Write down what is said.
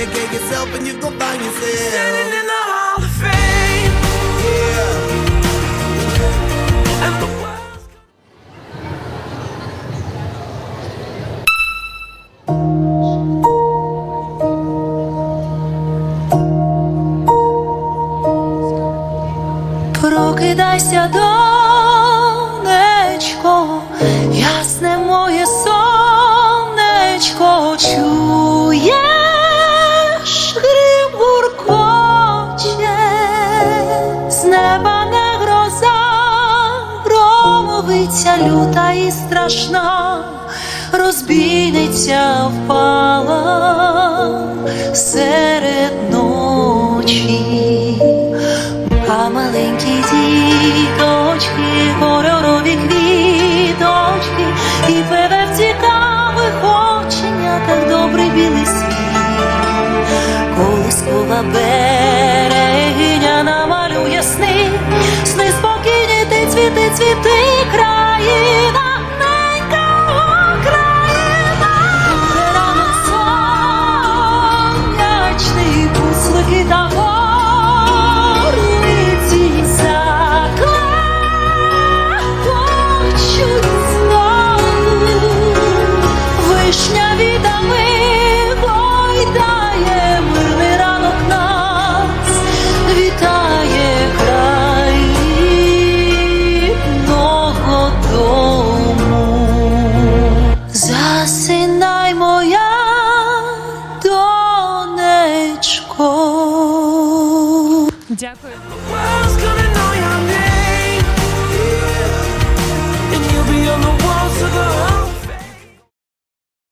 Dedicate yourself and you gon' find yourself. Standing in the Hall of Fame. Yeah. And the world's Прокидайся, донечко, ясне моє громовиця люта і страшна, розбійниця впала серед ночі. А маленькі діточки, кольорові квіточки, і певе в цікавих оченятах добрий білий світ, колискова берегиня намалює сни, сни спокійні, ти цвіти, цвіти, Дякую.